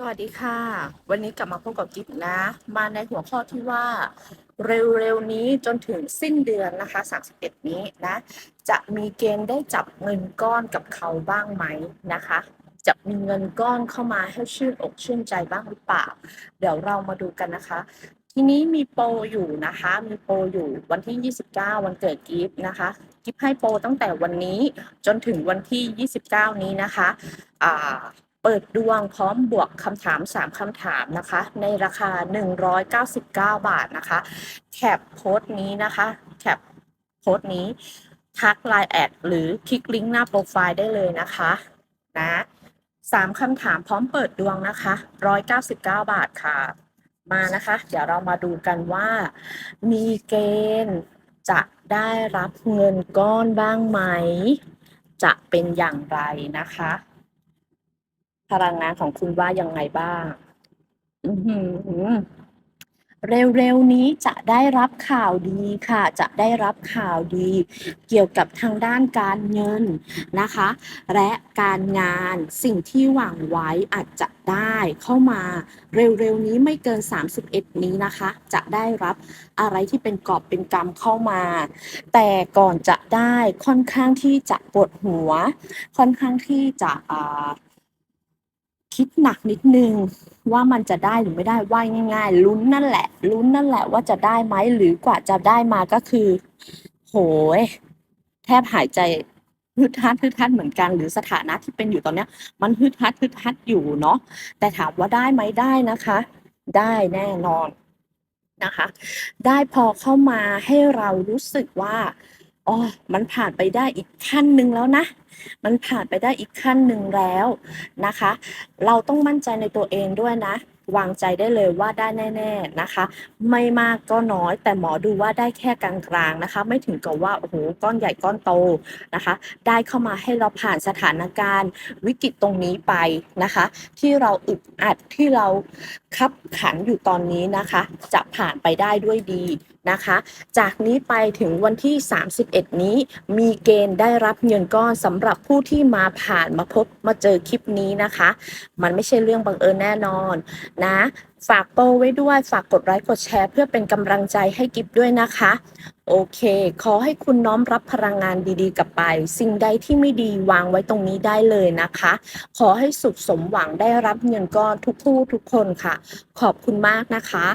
สวัสดีค่ะ วันนี้กลับมาพบกับกิ๊บนะ มาในหัวข้อที่ว่าเร็วๆนี้จนถึงสิ้นเดือนนะคะ31นี้นะ จะมีเกณฑ์ได้จับเงินก้อนกับเขาบ้างไหมนะคะ จะมีเงินก้อนเข้ามาให้ชื่นอกชื่นใจบ้างหรือเปล่า เดี๋ยวเรามาดูกันนะคะ ทีนี้มีโปรอยู่นะคะ มีโปรอยู่วันที่ 29 วันเกิดกิฟต์นะคะกิฟต์ให้โปรตั้งแต่วันนี้จนถึงวันที่ 29 นี้นะคะอ่า เปิดดวงพร้อมบวกคำถาม 3คำถามนะคะ ในราคา 199 บาทนะคะแคปโพสต์นี้นะคะแคปโพสต์นี้ทักไลน์แอดหรือคลิกลิงก์หน้าโปรไฟล์ได้เลยนะคะนะสามคำถามพร้อมเปิดดวงนะคะ 199 บาทค่ะ มานะคะ เดี๋ยวเรามาดูกันว่า มีเกณฑ์จะได้รับเงินก้อนบ้างไหม จะเป็นอย่างไรนะคะ พลังงานของคุณว่ายังไงบ้างเร็วๆนี้จะได้รับข่าวดีค่ะ จะได้รับข่าวดี เกี่ยวกับทางด้านการเงินนะคะ และการงานสิ่งที่หวังไว้อาจจะได้เข้ามาเร็วๆนี้ไม่เกิน 31 นี้นะคะ จะได้รับอะไรที่เป็นกอบเป็นกำเข้ามา แต่ก่อนจะได้ค่อนข้างที่จะปวดหัว ค่อนข้างที่จะอ่า คิดหนักนิดนึงว่ามันจะได้หรือไม่ได้ว่าง่าย ๆ ลุ้นนั่นแหละลุ้นนั่นแหละว่าจะได้ไหมหรือกว่าจะได้มาก็คือ โหย แทบหายใจฮึดฮัดฮึดฮัดเหมือนกันหรือสถานะที่เป็นอยู่ตอนเนี้ย มันฮึดฮัดฮึดฮัดอยู่เนาะแต่ถามว่าได้ไหมได้นะคะ ได้แน่นอนนะคะ ได้พอเข้ามาให้เรารู้สึกว่า อ๋อ มันผ่านไปได้อีกขั้นหนึ่งแล้วนะ มันผ่านไปได้อีกขั้นหนึ่งแล้วนะคะ เราต้องมั่นใจในตัวเองด้วยนะ วางใจได้เลยว่าได้แน่ๆนะคะ ไม่มากก็น้อย แต่หมอดูว่าได้แค่กลางๆนะคะ ไม่ถึงกับว่าโอ้โหก้อนใหญ่ก้อนโตนะคะ ได้เข้ามาให้เราผ่านสถานการณ์วิกฤตตรงนี้ไปนะคะ ที่เราอึดอัดที่เรา คับขันอยู่ตอนนี้นะคะ จะผ่านไปได้ด้วยดีนะคะ จากนี้ไปถึงวันที่ 31 นี้ มีเกณฑ์ได้รับเงินก้อนสำหรับผู้ที่มาผ่านมาพบมาเจอคลิปนี้นะคะ มันไม่ใช่เรื่องบังเอิญแน่นอนนะ ฝากโปไว้ด้วยฝากกดไลค์กดแชร์ เพื่อเป็นกำลังใจให้กิฟด้วยนะคะ โอเค ขอให้คุณน้อมรับพลังงานดีๆ กลับไป สิ่งใดที่ไม่ดีวางไว้ตรงนี้ได้เลยนะคะ ขอให้สุขสมหวังได้รับเงินก้อนทุกผู้ทุกคนค่ะ ขอบคุณมากนะคะ